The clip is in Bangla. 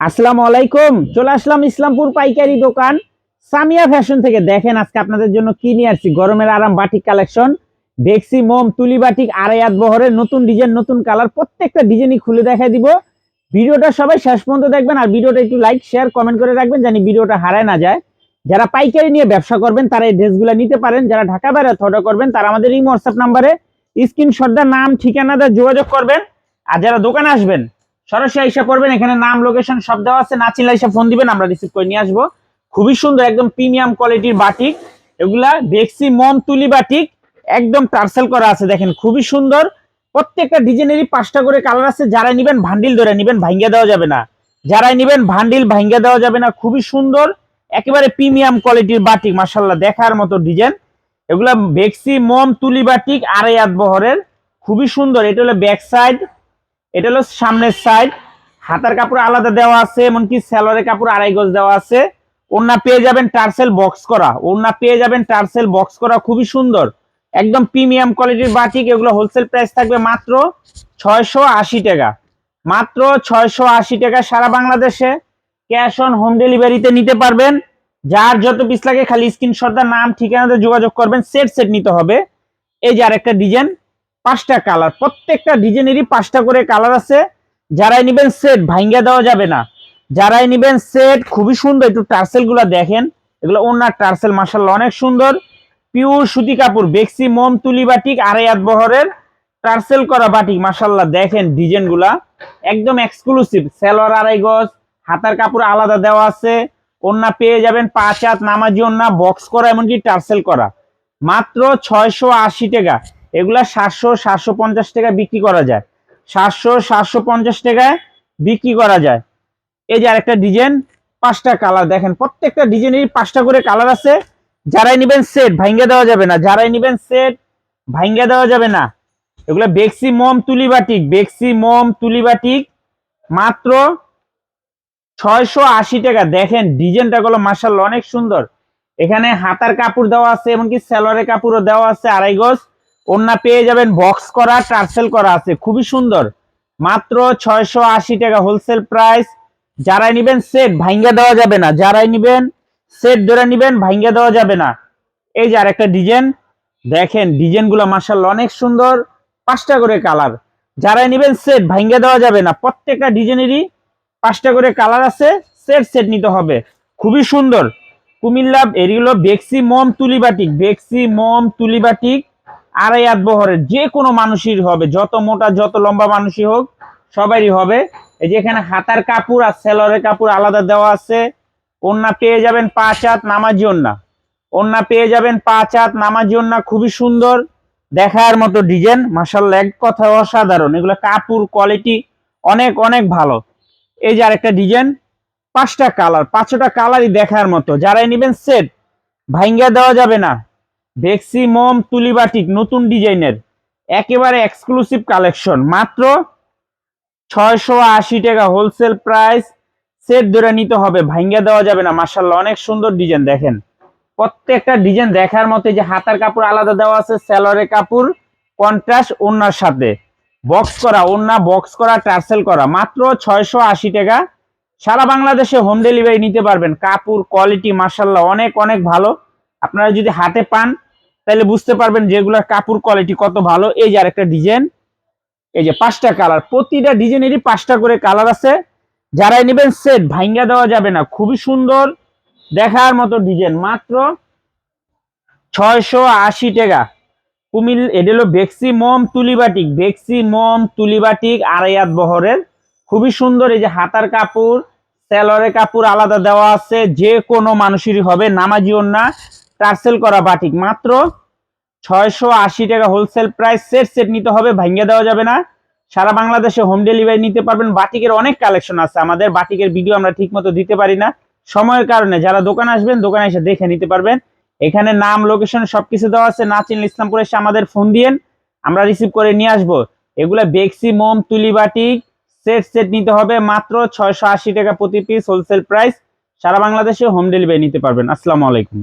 আসসালামু আলাইকুম। চলে আসলাম ইসলামপুর পাইকারি দোকান। সামিয়া ফ্যাশন থেকে দেখেন আজকে আপনাদের জন্য কি নিয়ে আসছি। গরমের আরাম বাটিক কালেকশন। দেখছি মোম, তুলি বাটিক, আড়াই হাত বহরের নতুন ডিজাইন, নতুন কালার, প্রত্যেকটা ডিজাইনই খুলে দেখাই দিব। ভিডিওটা সবাই শেষ পর্যন্ত দেখবেন আর ভিডিওটা একটু লাইক শেয়ার কমেন্ট করে রাখবেন জানি ভিডিওটা হারায় না যায়। যারা পাইকারি নিয়ে ব্যবসা করবেন, তারা এই ড্রেসগুলো নিতে পারেন। যারা ঢাকা বাইরে অর্ডার করবেন, তারা আমাদের এই হোয়াটসঅ্যাপ নাম্বারে স্ক্রিনশটটা নাম ঠিকানা দিয়ে যোগাযোগ করবেন। আর যারা দোকানে আসবেন সরাসরি আইসা পড়বেন, এখানে নাম লোকেশন সব দেওয়া আছে। না চিনলে আইসা ফোন দিবেন, আমরা রিসিভ করে নিয়ে আসব। খুবই সুন্দর, একদম প্রিমিয়াম কোয়ালিটির বাটিক এগুলা দেখছি মন তুলি বাটিক একদম টার্সেল করা আছে, দেখেন, খুবই সুন্দর। প্রত্যেকটা ডিজাইনেরই পাঁচটা করে কালার আছে। যারা নিবেন ভান্ডিল ধরে নিবেন ভাঙ্গা দেওয়া যাবে না। যারাই নিবেন ভান্ডিল ভাঙ্গা দেওয়া যাবে না। খুবই সুন্দর, একেবারে প্রিমিয়াম কোয়ালিটির বাটিক মাসাল্লাহ দেখার মতো ডিজাইন এগুলা বেক্সি মম তুলি বাটিক আড়াই আট বহরের। খুবই সুন্দর, এটা হলো ব্যাক সাইড এটা হলো সামনের সাইড হাতার কাপড় আলাদা দেওয়া আছে, এমনকি স্যালোয়ারের কাপড় আড়াই গজ দেওয়া আছে। ওড়না পেয়ে যাবেন টার্সেল বক্স করা। ওড়না পেয়ে যাবেন টার্সেল বক্স করা, খুবই সুন্দর। একদম প্রিমিয়াম কোয়ালিটির বাটিক এগুলো হোলসেল প্রাইস থাকবে মাত্র ছয়শো আশি টাকা। মাত্র ছয়শো আশি টাকা সারা বাংলাদেশে। ক্যাশ অন হোম ডেলিভারিতে নিতে পারবেন। যার যত পিস লাগে খালি স্ক্রিনশটটা নাম, ঠিকানাতে যোগাযোগ করবেন। সেট সেট নিতে হবে। এই যে আরেকটা ডিজাইন পাঁচটা কালার। প্রত্যেকটা ডিজাইনেরই পাঁচটা করে কালার আছে। যারাই নিবেন সেট ভাঙ্গা দেওয়া যাবে না। যারাই নিবেন সেট খুবই সুন্দর। একটু টার্সেলগুলা দেখেন। এগুলো ওনার টার্সেল মাসাল্লাহ অনেক সুন্দর। পিওর সুতি কাপড়, বেক্সি, মোম, তুলি বাটিক, আড়াই হাত বহরের টার্সেল করা বাটিক মাসাল্লাহ দেখেন ডিজাইনগুলা। একদম এক্সক্লুসিভ সেলোয়ার আড়াই গজ, হাতার কাপড় আলাদা দেওয়া আছে। ওন্না পেয়ে যাবেন পাঁচ হাত নামাজি ওন্না বক্স করা, এমনকি টার্সেল করা। মাত্র ছয়শো আশি টাকা। এগুলা সাতশো সাতশো পঞ্চাশ টাকা বিক্রি করা যায়। সাতশো সাতশো পঞ্চাশ টাকায় বিক্রি করা যায়। এই যে আরেকটা ডিজাইন, পাঁচটা কালার। দেখেন, প্রত্যেকটা ডিজাইনের পাঁচটা করে কালার আছে। যারাই নিবেন সেট ভাঙ্গে দেওয়া যাবে না। যারাই নিবেন সেট ভাঙ্গে দেওয়া যাবে না। এগুলো বেক্সি মোম তুলি বাটিক, বেক্সি মোম তুলি বাটিক, মাত্র ছয়শো আশি টাকা। দেখেন, ডিজাইনটা গুলো মার্শাল অনেক সুন্দর। এখানে হাতার কাপড় দেওয়া আছে, এমনকি স্যালোয়ারের কাপড়ও দেওয়া আছে আড়াই গজ। ওন্না পেয়ে যাবেন বক্স করা টার্সেল করা আছে। খুবই সুন্দর। মাত্র ছয়শো আশি টাকা হোলসেল প্রাইস যারাই নিবেন সেট ভাঙ্গা দেওয়া যাবে না। যারাই নিবেন সেট ধরে নিবেন ভাঙ্গা দেওয়া যাবে না। এই যে আর একটা ডিজাইন দেখেন ডিজাইনগুলো মার্শাল অনেক সুন্দর। পাঁচটা করে কালার যারাই নিবেন সেট ভাঙ্গা দেওয়া যাবে না। প্রত্যেকটা ডিজাইনেরই পাঁচটা করে কালার আছে সেট সেট নিতে হবে। খুবই সুন্দর। কুমিল্লা, এগুলো বেক্সি মোম তুলি বাটিক বেক্সি মোম তুলি বাটিক আড়াই, আট বহরের যে কোনো মানুষই হবে, যত মোটা, যত লম্বা মানুষই হোক, সবারই হবে। এই যে এখানে হাতার কাপড় আর সেলরের কাপড় আলাদা দেওয়া আছে। ওন্না পেয়ে যাবেন পাঁচ হাত, নামাজি ওন্না ওন্না পেয়ে যাবেন পাঁচ হাত, নামাজি ওন্না খুবই সুন্দর। দেখার মতো ডিজাইন মাসাল্লাহ এক কথা অসাধারণ। এগুলো কাপড় কোয়ালিটি অনেক অনেক ভালো। এই যে আরেকটা ডিজাইন, পাঁচটা কালার, পাঁচটা কালারই দেখার মতো। যারাই নেবেন সেট, ভাইঙ্গা দেওয়া যাবে না। বেক্সি মোম তুলিবাটিক নতুন ডিজাইনের, একেবারে এক্সক্লুসিভ কালেকশন মাত্র ছয়শো আশি টাকা হোলসেল প্রাইস সেট ধরে নিতে হবে, ভাঙ্গা দেওয়া যাবে না মার্শাল্লাহ অনেক সুন্দর ডিজাইন দেখেন। প্রত্যেকটা ডিজাইন দেখার মতো যে হাতার কাপড় আলাদা দেওয়া আছে স্যালোয়ারের কাপড় কন্ট্রাস্ট ওনার সাথে। বক্স করা ওন্না বক্স করা টার্সেল করা, মাত্র ছয়শো আশি টাকা। সারা বাংলাদেশে হোম ডেলিভারি নিতে পারবেন, কাপড় কোয়ালিটি মার্শাল্লাহ অনেক অনেক ভালো। আপনারা যদি হাতে পান তাহলে বুঝতে পারবেন যেগুলোর কাপড় কোয়ালিটি কত ভালো। এই যে আরেকটা ডিজাইন এই যে পাঁচটা কালার প্রতিটা ডিজাইনেরই পাঁচটা করে কালার আছে। যারাই নেবেন সেট ভাঙ্গা দেওয়া যাবে না। খুবই সুন্দর দেখার মতো ডিজাইন মাত্র ছয়শো আশি টাকা। কুমিল, এটা হলো বেক্সি মোম তুলিবাটিক বেক্সি মোম তুলিবাটিক আড়াই হাত বহরের। খুবই সুন্দর। এই যে হাতার কাপড় সেলরের কাপড় আলাদা দেওয়া আছে। যে কোনো মানুষেরই হবে নামাজি না। টার্সেল করা বাটিক। মাত্র ছয়শো আশি টাকা হোলসেল প্রাইস সেট সেট নিতে হবে ভাঙ্গা দেওয়া যাবে না। সারা বাংলাদেশে হোম ডেলিভারি নিতে পারবেন। বাটিকের অনেক কালেকশন আছে। আমাদের বাটিকের ভিডিও আমরা ঠিক মতো দিতে পারি না। সময়ের কারণে যারা দোকানে আসবেন, দোকানে এসে দেখে নিতে পারবেন। এখানে নাম লোকেশন সবকিছু দেওয়া আছে। না চিনলে ইসলামপুরে এসে আমাদের ফোন দিয়েন। আমরা রিসিভ করে নিয়ে আসব। এগুলা বেক্সি মোম, তুলি বাটিক সেট সেট নিতে হবে। মাত্র ছয়শো আশি টাকা প্রতি পিস হোলসেল প্রাইস সারা বাংলাদেশে হোম ডেলিভারি নিতে পারবেন। আসসালামু আলাইকুম।